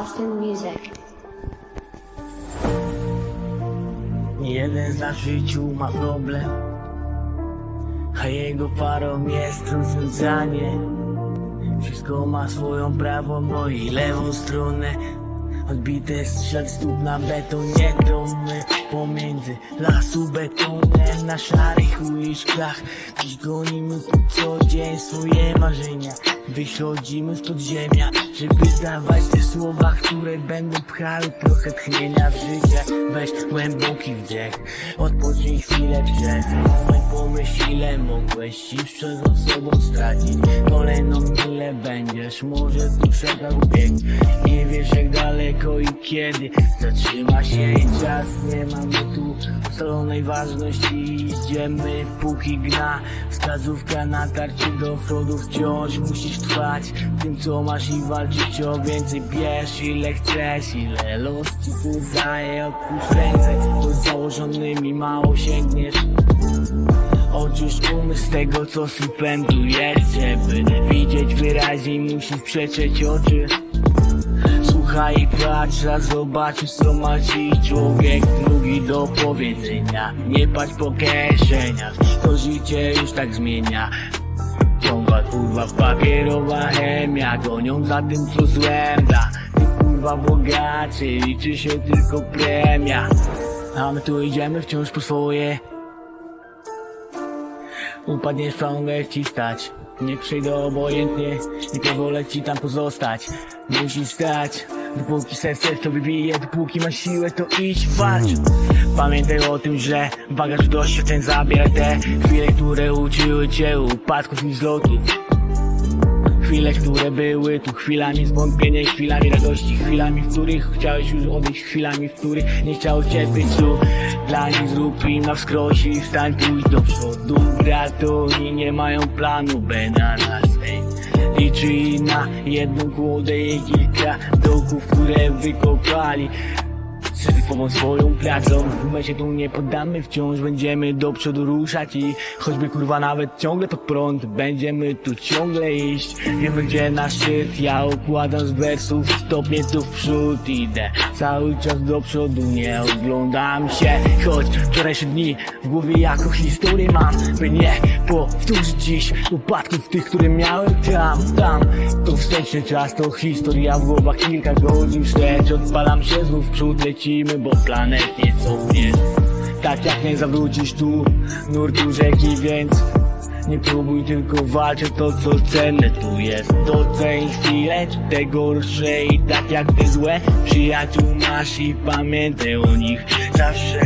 Boston Music. Nie jeden z nas w życiu ma problem A jego parą jest rozwiązanie Wszystko ma swoją prawą, no i lewą stronę Odbite strzał stóp na betonie domy Pomiędzy lasu betonem. Na szarych uliczkach Dziś gonimy po co dzień swoje marzenia. Wychodzimy z podziemia Żeby dawać te słowa, które będą pchały trochę tchnienia w życie. Weź głęboki wdech Odpocznij chwilę przed. Moment Pomyśl ile mogłeś ci przed osobą stracić. Kolejną ile będziesz Może tu czeka ubieg Nie wiesz jak daleko i kiedy Zatrzyma się i czas? Nie mamy tu ustalonej ważności Idziemy póki gna. Wskazówka na tarczy do przodu Wciąż musisz trwać tym co masz i walczyć o więcej. Bierz ile chcesz Ile los ci tu daje. Odpuść ręce z założonymi mało sięgniesz. Odrzuć umysł z tego co supęduje Żeby widzieć wyraźnie musisz przetrzeć oczy Słuchaj i patrz, raz zobaczysz co ma ci człowiek. Drugi do powiedzenia Nie patrz po kieszeniach, to życie już tak zmienia. Ciągła kurwa papierowa chemia Gonią za tym co złem da kurwa bogaczy, liczy się tylko premia. A my tu idziemy wciąż po swoje. Upadniesz ciągle ci stać. Nie przyjdę obojętnie Nie pozwolę ci tam pozostać. Musisz stać Dopóki serce w tobie bije Dopóki masz siłę to idź walcz Pamiętaj o tym, że bagaż doświadczeń zabiera te Chwile, które uczyły cię upadków i zlotów Chwile, które były tu chwilami zwątpienia, chwilami radości, chwilami, w których chciałeś już odejść, chwilami, w których nie chciałeś cierpieć tu. Dla nich zrób im na wskroś i wstań, pójdź do przodu, brato, oni nie mają planu, B na nas. Liczy na jedną kłodę i kilka dołków, które wykopali. Pomóc swoją pracą. My się tu nie poddamy wciąż Będziemy do przodu ruszać i Choćby kurwa nawet ciągle pod prąd Będziemy tu ciągle iść. Wiemy gdzie nasz szczyt. Ja układam z wersów Stopnie tu w przód. Idę Cały czas do przodu Nie oglądam się. Choć wczorajsze dni W głowie jako historię mam By nie powtórzyć dziś Upadków tych, które miałem tam, tam. To wsteczny czas, to historia w głowach. Kilka godzin wstecz Odpalam się znów w przód, lecimy, bo planet nie cofnie. Tak jak nie zawrócisz tu, nurtu rzeki, więc nie próbuj tylko walczyć to co cenne tu jest. Doceń chwilę, te gorsze i tak jak te złe Przyjaciół masz i pamiętaj o nich zawsze